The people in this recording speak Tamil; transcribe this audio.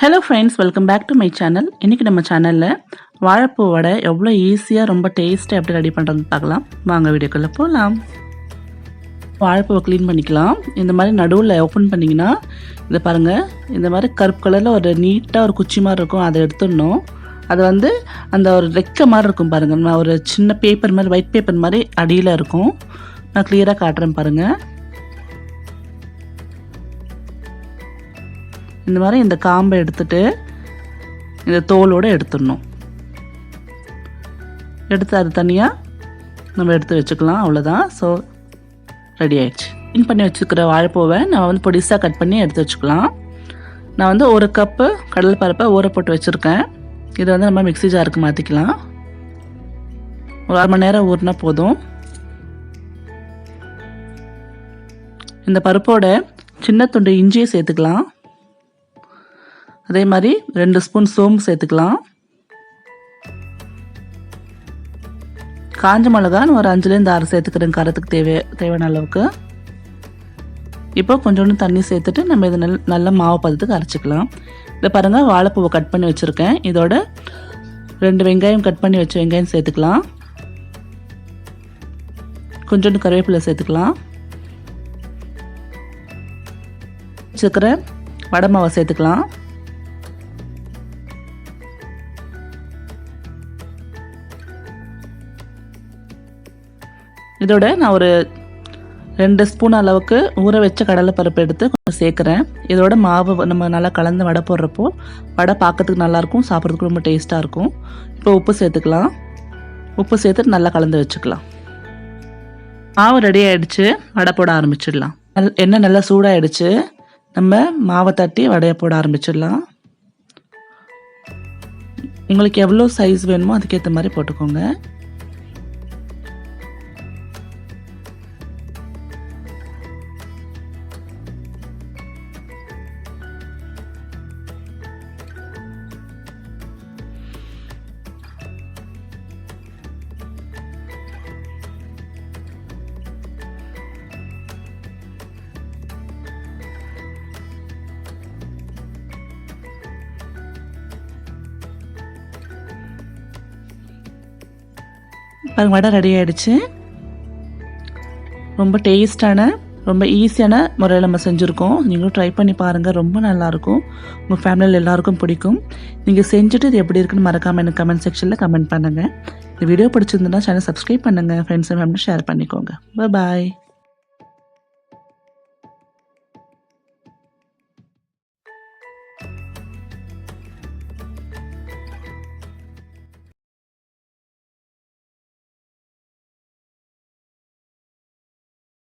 Hello friends welcome back to my channel இன்றைக்கி நம்ம சேனலில் வாழைப்பூ வடை எவ்வளோ ஈஸியாக ரொம்ப டேஸ்ட்டாக எப்படி ரெடி பண்ணுறது பார்க்கலாம். வாங்க வீடியோக்குள்ளே போகலாம் வாழைப்பூவை க்ளீன் பண்ணிக்கலாம். இந்த மாதிரி நடுவில் ஓப்பன் பண்ணிங்கன்னா இதை பாருங்கள் இந்த மாதிரி கருப்பு கலரில் ஒரு நீட்டாக ஒரு குச்சி மாதிரி இருக்கும் அதை எடுத்துடணும். அது வந்து அந்த ஒரு ரெக்க மாதிரி இருக்கும் பாருங்கள் நான் ஒரு சின்ன பேப்பர் மாதிரி ஒயிட் பேப்பர் மாதிரி அடியில் இருக்கும். நான் க்ளியராக காட்டுறேன் பாருங்கள் இந்த மாதிரி இந்த காம்பை எடுத்துட்டு இந்த தோலோடு எடுத்துடணும். எடுத்து அது தனியாக நம்ம எடுத்து வச்சுக்கலாம். அவ்வளோதான் ஸோ ரெடி ஆயிடுச்சு. இன் பண்ணி வச்சுக்கிற வாழைப்பூவை நம்ம வந்து பொடிசாக கட் பண்ணி எடுத்து வச்சுக்கலாம். நான் வந்து ஒரு கப்பு கடல் பருப்பை ஊற போட்டு வச்சுருக்கேன். இதை வந்து நம்ம மிக்சி ஜாருக்கு மாற்றிக்கலாம் ஒரு அரை மணி நேரம் ஊறினா போதும். இந்த பருப்போட சின்ன துண்டு இஞ்சியை சேர்த்துக்கலாம். அதே மாதிரி ரெண்டு ஸ்பூன் சோம்பு சேர்த்துக்கலாம். காஞ்ச மிளகான்னு ஒரு அஞ்சுலேருந்து ஆறு சேர்த்துக்கிறேன் காரத்துக்கு தேவை தேவையான அளவுக்கு. இப்போ கொஞ்சோண்டு தண்ணி சேர்த்துட்டு நம்ம இதை நல் நல்ல மாவு பதத்துக்கு அரைச்சிக்கலாம். இதை பாருங்கள் வாழைப்பூவை கட் பண்ணி வச்சுருக்கேன். இதோட ரெண்டு வெங்காயம் கட் பண்ணி வச்ச வெங்காயம் சேர்த்துக்கலாம். கொஞ்சோண்டு கருவேப்பிலை சேர்த்துக்கலாம். வச்சுருக்கிற வடை மாவை சேர்த்துக்கலாம். இதோட நான் ஒரு ரெண்டு ஸ்பூன் அளவுக்கு ஊற வச்ச கடலைப்பருப்பு எடுத்து கொஞ்சம் சேர்க்குறேன். இதோட மாவு நம்ம நல்லா கலந்து வடை போடுறப்போ வடை பார்க்கறதுக்கு நல்லாயிருக்கும் சாப்பிட்றதுக்கு ரொம்ப டேஸ்ட்டாக இருக்கும். இப்போ உப்பு சேர்த்துக்கலாம். உப்பு சேர்த்துட்டு நல்லா கலந்து வச்சுக்கலாம். மாவு ரெடி ஆகிடுச்சு வடை போட ஆரம்பிச்சிடலாம். நல் எண்ணெய் நல்லா சூடாகிடுச்சு நம்ம மாவை தட்டி வடையை போட ஆரம்பிச்சிடலாம். உங்களுக்கு எவ்வளோ சைஸ் வேணுமோ அதுக்கேற்ற மாதிரி போட்டுக்கோங்க. பாருங்க வடை ரெடி ஆகிடுச்சு ரொம்ப டேஸ்டான ரொம்ப ஈஸியான முறையில் நம்ம செஞ்சுருக்கோம். நீங்களும் ட்ரை பண்ணி பாருங்கள் ரொம்ப நல்லாயிருக்கும். உங்கள் ஃபேமிலியில் எல்லாருக்கும் பிடிக்கும். நீங்கள் செஞ்சுட்டு இது எப்படி இருக்குன்னு மறக்காமல் எனக்கு கமெண்ட் செக்ஷனில் கமெண்ட் பண்ணுங்கள் இந்த வீடியோ பிடிச்சிருந்துன்னா சேனல் சப்ஸ்கிரைப் பண்ணுங்கள் ஃப்ரெண்ட்ஸ் அண்ட் ஃபேமிலி ஷேர் பண்ணிக்கோங்க. பாய்